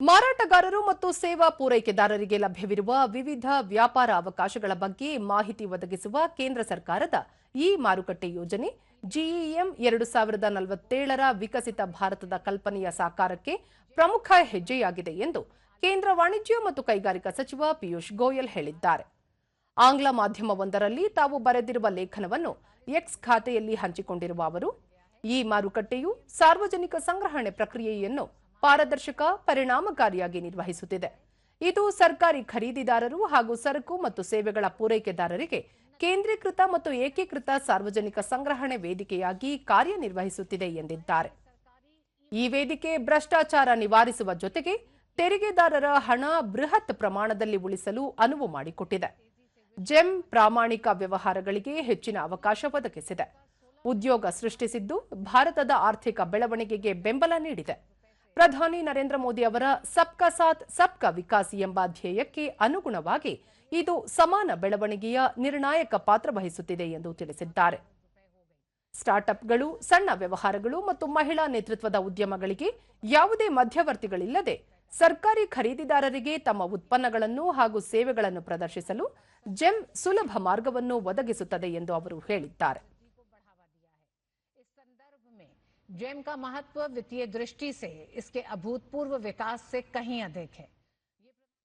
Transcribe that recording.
ಮಾರಾಟಗಾರರು ಮತ್ತು ಸೇವಾ ಪೂರೈಕೆದಾರರಿಗೆ ಲಭ್ಯವಿರುವ ವಿವಿಧ ವ್ಯಾಪಾರ ಅವಕಾಶಗಳ ಬಗ್ಗೆ ಮಾಹಿತಿ ಒದಗಿಸುವ ಕೇಂದ್ರ ಸರ್ಕಾರದ ಈ ಮಾರುಕಟ್ಟೆ ಯೋಜನೆ ಜಿಇಎಂ ಎರಡು ಸಾವಿರದ ನಲವತ್ತೇಳರ ವಿಕಸಿತ ಭಾರತದ ಕಲ್ಪನೆಯ ಸಾಕಾರಕ್ಕೆ ಪ್ರಮುಖ ಹೆಜ್ಜೆಯಾಗಿದೆ ಎಂದು ಕೇಂದ್ರ ವಾಣಿಜ್ಯ ಮತ್ತು ಕೈಗಾರಿಕಾ ಸಚಿವ ಪಿಯೂಷ್ ಗೋಯಲ್ ಹೇಳಿದ್ದಾರೆ. ಆಂಗ್ಲ ಮಾಧ್ಯಮವೊಂದರಲ್ಲಿ ತಾವು ಬರೆದಿರುವ ಲೇಖನವನ್ನು ಎಕ್ಸ್ ಖಾತೆಯಲ್ಲಿ ಹಂಚಿಕೊಂಡಿರುವ ಅವರು, ಈ ಮಾರುಕಟ್ಟೆಯು ಸಾರ್ವಜನಿಕ ಸಂಗ್ರಹಣೆ ಪ್ರಕ್ರಿಯೆಯನ್ನು ಪಾರದರ್ಶಕ, ಪರಿಣಾಮಕಾರಿಯಾಗಿ ನಿರ್ವಹಿಸುತ್ತಿದೆ. ಇದು ಸರ್ಕಾರಿ ಖರೀದಿದಾರರು ಹಾಗೂ ಸರಕು ಮತ್ತು ಸೇವೆಗಳ ಪೂರೈಕೆದಾರರಿಗೆ ಕೇಂದ್ರೀಕೃತ ಮತ್ತು ಏಕೀಕೃತ ಸಾರ್ವಜನಿಕ ಸಂಗ್ರಹಣೆ ವೇದಿಕೆಯಾಗಿ ಕಾರ್ಯನಿರ್ವಹಿಸುತ್ತಿದೆ ಎಂದಿದ್ದಾರೆ. ಈ ವೇದಿಕೆ ಭ್ರಷ್ಟಾಚಾರ ನಿವಾರಿಸುವ ಜೊತೆಗೆ ತೆರಿಗೆದಾರರ ಹಣ ಬೃಹತ್ ಪ್ರಮಾಣದಲ್ಲಿ ಉಳಿಸಲು ಅನುವು ಮಾಡಿಕೊಟ್ಟಿದೆ. ಜೆಮ್ ಪ್ರಾಮಾಣಿಕ ವ್ಯವಹಾರಗಳಿಗೆ ಹೆಚ್ಚಿನ ಅವಕಾಶ ಒದಗಿಸಿದೆ. ಉದ್ಯೋಗ ಸೃಷ್ಟಿಸಿದ್ದು ಭಾರತದ ಆರ್ಥಿಕ ಬೆಳವಣಿಗೆಗೆ ಬೆಂಬಲ ನೀಡಿದೆ. ಪ್ರಧಾನಿ ನರೇಂದ್ರ ಮೋದಿ ಅವರ ಸಬ್ಕಾ ಸಾಥ್, ಸಬ್ಕಾ ವಿಕಾಸ್ ಎಂಬ ಧ್ಯೇಯಕ್ಕೆ ಅನುಗುಣವಾಗಿ ಇದು ಸಮಾನ ಬೆಳವಣಿಗೆಯ ನಿರ್ಣಾಯಕ ಪಾತ್ರ ವಹಿಸುತ್ತಿದೆ ಎಂದು ತಿಳಿಸಿದ್ದಾರೆ. ಸ್ಟಾರ್ಟ್ಅಪ್ಗಳು, ಸಣ್ಣ ವ್ಯವಹಾರಗಳು ಮತ್ತು ಮಹಿಳಾ ನೇತೃತ್ವದ ಉದ್ಯಮಗಳಿಗೆ ಯಾವುದೇ ಮಧ್ಯವರ್ತಿಗಳಿಲ್ಲದೆ ಸರ್ಕಾರಿ ಖರೀದಿದಾರರಿಗೆ ತಮ್ಮ ಉತ್ಪನ್ನಗಳನ್ನು ಹಾಗೂ ಸೇವೆಗಳನ್ನು ಪ್ರದರ್ಶಿಸಲು ಜೆಮ್ ಸುಲಭ ಮಾರ್ಗವನ್ನು ಒದಗಿಸುತ್ತದೆ ಎಂದು ಅವರು ಹೇಳಿದ್ದಾರೆ. जेम का महत्व वित्तीय दृष्टि से इसके अभूतपूर्व विकास से कहीं अधिक है।